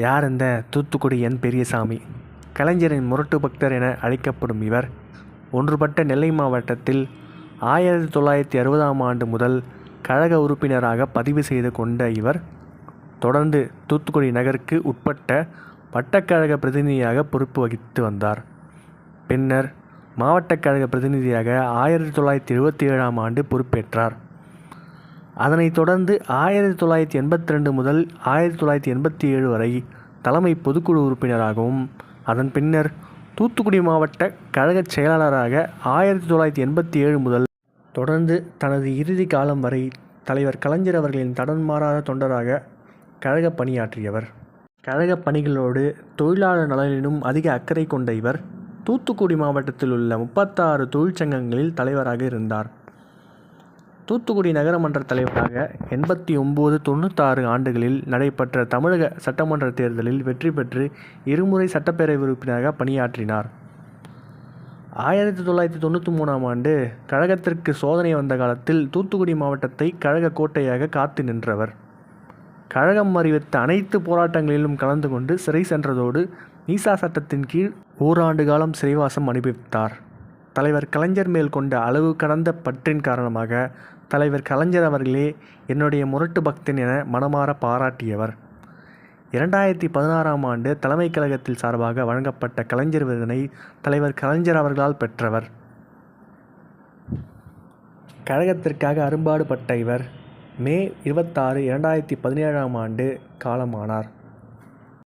யார் இந்த தூத்துக்குடி என் பெரியசாமி? கலைஞரின் முரட்டு பக்தர் என அழைக்கப்படும் இவர் ஒன்றுபட்ட நெல்லை மாவட்டத்தில் ஆயிரத்தி தொள்ளாயிரத்தி அறுபதாம் ஆண்டு முதல் கழக உறுப்பினராக பதிவு செய்து கொண்ட இவர் தொடர்ந்து தூத்துக்குடி நகருக்கு உட்பட்ட வட்டக்கழக பிரதிநிதியாக பொறுப்பு வகித்து வந்தார். பின்னர் மாவட்ட கழக பிரதிநிதியாக ஆயிரத்தி தொள்ளாயிரத்தி எழுபத்தி ஏழாம் ஆண்டு பொறுப்பேற்றார். அதனைத் தொடர்ந்து ஆயிரத்தி தொள்ளாயிரத்தி எண்பத்தி ரெண்டு முதல் ஆயிரத்தி தொள்ளாயிரத்தி எண்பத்தி ஏழு வரை தலைமை பொதுக்குழு உறுப்பினராகவும் அதன் பின்னர் தூத்துக்குடி மாவட்ட கழகச் செயலாளராக ஆயிரத்தி தொள்ளாயிரத்தி எண்பத்தி ஏழு முதல் தொடர்ந்து தனது இறுதி காலம் வரை தலைவர் கலைஞர் அவர்களின் தடன்மாறாத தொண்டராக கழக பணியாற்றியவர். கழக பணிகளோடு தொழிலாளர் நலனிலும் அதிக அக்கறை கொண்ட இவர் தூத்துக்குடி மாவட்டத்தில் உள்ள முப்பத்தாறு தொழிற்சங்கங்களில் தலைவராக இருந்தார். தூத்துக்குடி நகரமன்ற தலைவராக எண்பத்தி ஒம்பது தொண்ணூத்தாறு ஆண்டுகளில் நடைபெற்ற தமிழக சட்டமன்ற தேர்தலில் வெற்றி பெற்று இருமுறை சட்டப்பேரவை உறுப்பினராக பணியாற்றினார். ஆயிரத்தி தொள்ளாயிரத்தி தொண்ணூற்றி மூணாம் ஆண்டு கழகத்திற்கு சோதனை வந்த காலத்தில் தூத்துக்குடி மாவட்டத்தை கழக கோட்டையாக காத்து நின்றவர். கழகம் அறிவித்த அனைத்து போராட்டங்களிலும் கலந்து கொண்டு சிறை சென்றதோடு நீசா சட்டத்தின் கீழ் ஓராண்டு காலம் சிறைவாசம் அனுபவித்தார். தலைவர் கலைஞர் மேல் கொண்ட அளவு கடந்த பற்றின் காரணமாக தலைவர் கலைஞர் அவர்களே என்னுடைய முரட்டு பக்தன் என மனமாற பாராட்டியவர். இரண்டாயிரத்தி பதினாறாம் ஆண்டு தலைமைக் கழகத்தில் சார்பாக வழங்கப்பட்ட கலைஞர் விருதினை தலைவர் கலைஞர் அவர்களால் பெற்றவர். கழகத்திற்காக அரும்பாடுபட்ட இவர் மே இருபத்தாறு இரண்டாயிரத்தி பதினேழாம் ஆண்டு காலமானார்.